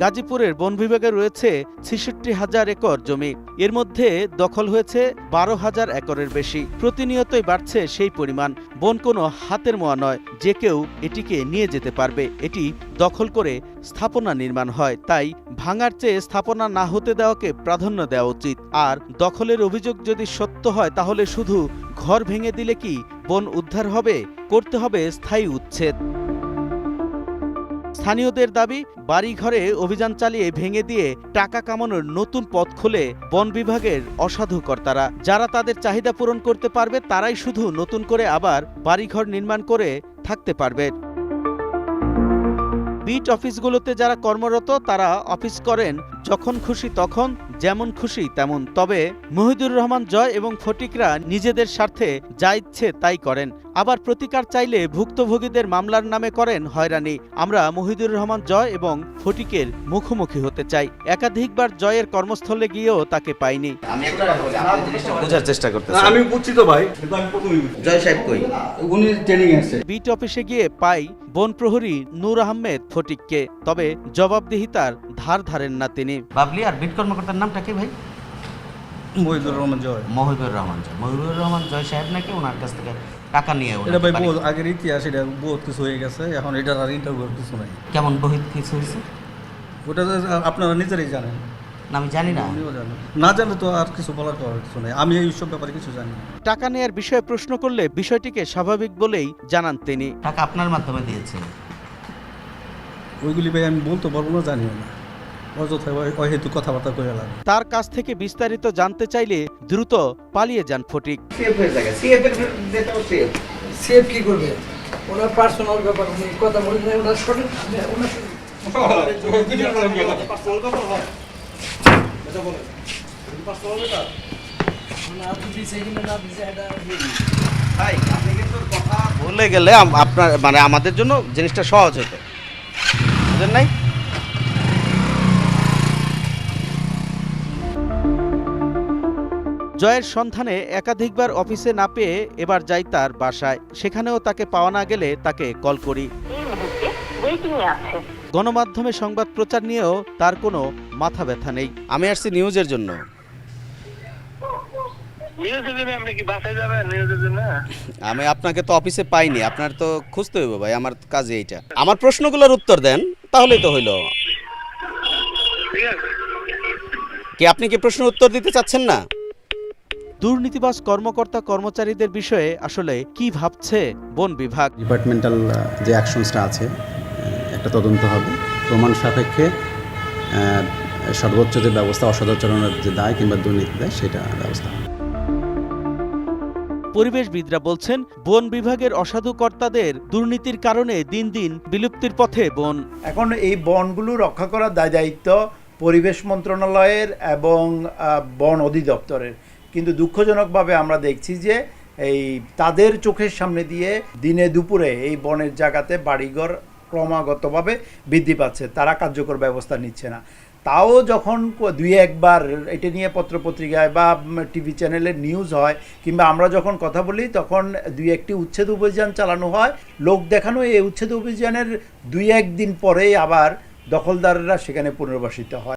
গাজীপুরের বন বিভাগে রয়েছে ছেষট্টি হাজার একর জমি। এর মধ্যে দখল হয়েছে বারো হাজার একরের বেশি। প্রতিনিয়তই বাড়ছে সেই পরিমাণ। বন কোনো হাতের মোয়া নয়, যে কেউ এটিকে নিয়ে যেতে পারবে। এটি দখল করে স্থাপনা নির্মাণ হয়। তাই ভাঙার চেয়ে স্থাপনা না হতে দেওয়াকে প্রাধান্য দেওয়া উচিত। আর দখলের অভিযোগ যদি সত্য হয়, তাহলে শুধু ঘর ভেঙে দিলে কি বন উদ্ধার হবে? করতে হবে স্থায়ী উচ্ছেদ। স্থানীয়দের দাবি, বাড়িঘরে অভিযান চালিয়ে ভেঙে দিয়ে টাকা কামানোর নতুন পথ খুলে বন বিভাগের অসাধু কর্তারা। যারা তাদের চাহিদা পূরণ করতে পারবে, তারাই শুধু নতুন করে আবার বাড়িঘর নির্মাণ করে থাকতে পারবে। বিট অফিসগুলোতে যারা কর্মরত, তারা অফিস করেন যখন খুশি তখন, যেমন খুশি তেমন। তবে মহিদুর রহমান জয় এবং ফটিকরা নিজেদের স্বার্থে যা ইচ্ছে তাই করেন। আবার প্রতিকার চাইলে ভুক্তভোগীদের মামলার নামে করেন হয়রানি। আমরা মহিদুর রহমান জয় এবং ফটিকের মুখোমুখি হতে চাই। একাধিকবার জয়ের কর্মস্থলে গিয়েও তাকে পাইনি। আমি একটা কথা বলি আপনি জিনিসটা বোঝার চেষ্টা করতেছেন। আমি বুঝছি তো ভাই কিন্তু আমি প্রথমেই বুঝছি। জয় সাহেব কই? উনি ট্রেনিং আছে। বিট অফিসে গিয়ে পাই বন প্রহরী নূর আহমেদ ফটিককে। তবে জবাবদিহিতার ধার ধারেন না তিনি। বাবলি আর বিট কর্মকর্তার নামটা কি ভাই? মহিদুর রহমান জয়। মহিবুর রহমান জয়। মহিবুর রহমান জয় সাহেব নাকি ওনার কাছ থেকে টাকা নিয়ে এটা ভাই বহুত আগের ইতিহাস এটা বহুত কিছু হয়ে গেছে এখন এটার আর ইন্টারভিউ কিছু নাই। কেমন বহিত কিছু হয়েছে? ওটা আপনারা নিজেরাই জানেন। না আমি জানি না। না জানলে তো আর কিছু বলার কিছু নাই। আমি এই সব ব্যাপারে কিছু জানি না। টাকা নেয়ার বিষয়ে প্রশ্ন করলে বিষয়টিকে স্বাভাবিক বলেই জানান তিনি। টাকা আপনার মাধ্যমে দিয়েছে। ওইগুলি ভাই আমি বলতে পারব না জানিও না। অযথায় কথাবার্তা করে লাগে তার কাছ থেকে বিস্তারিত জানতে চাইলে দ্রুত পালিয়ে যান ফটিক। সেফ হয়ে থাকে সেফ এর সেফ কি করবে? ওনার পার্সোনাল ব্যাপার উনি কথা বলেন না ওনার সঠিক ওনার ভাই আপনি কিন্তু কথা বলে গেলে আপনার মানে আমাদের জন্য জিনিসটা সহজ হতো। বুঝলেন নাই? জয়ের সন্ধানে একাধিকবার অফিসে না পেয়ে এবার যাই তার বাসায়। সেখানেও তাকে পাওয়া না গেলে তাকে কল করি। গণমাধ্যমে সংবাদ প্রচার নিয়েও তার কোনো মাথা ব্যথা নেই। আমি আসছি নিউজের জন্য। নিউজের জন্য আপনি কি বাসায় যাবেন? নিউজের জন্য? আমি আপনাকে তো অফিসে পাইনি। আপনার তো খুঁজতে হইব ভাই আমার কাজে এইটা। আমার প্রশ্নগুলোর উত্তর দেন তাহলেই তো হইল। কি আপনি কি প্রশ্ন উত্তর দিতে চাচ্ছেন না? দুর্নীতিবাজ কর্মকর্তা কর্মচারীদের বিষয়ে আসলে কি ভাবছে বন বিভাগ? ডিপার্টমেন্টাল যে অ্যাকশনসটা আছে একটা তদন্ত হবে। প্রমাণ সাপেক্ষে সর্বোচ্চ যে ব্যবস্থা অসদাচরণের যে দায় কিংবা দুর্নীতি দায় সেটা ব্যবস্থা হবে। পরিবেশবিদরা বলছেন বন বিভাগের অসাধু কর্তাদের দুর্নীতির কারণে দিন দিন বিলুপ্তির পথে বন। এখন এই বনগুলো রক্ষা করার দায় দায়িত্ব পরিবেশ মন্ত্রণালয়ের এবং বন অধিদপ্তরের। কিন্তু দুঃখজনকভাবে আমরা দেখছি যে এই তাদের চোখের সামনে দিয়ে দিনে দুপুরে এই বনের জায়গাতে বাড়িঘর ক্রমাগতভাবে বৃদ্ধি পাচ্ছে। তারা কার্যকর ব্যবস্থা নিচ্ছে না। তাও যখন দুই একবার এটা নিয়ে পত্রপত্রিকায় বা টিভি চ্যানেলে নিউজ হয় কিংবা আমরা যখন কথা বলি, তখন দুই একটি উচ্ছেদ অভিযান চালানো হয়। লোক দেখানো এই উচ্ছেদ অভিযানের দুই একদিন পরেই আবার দখলদাররা সেখানে পুনর্বাসিত হয়।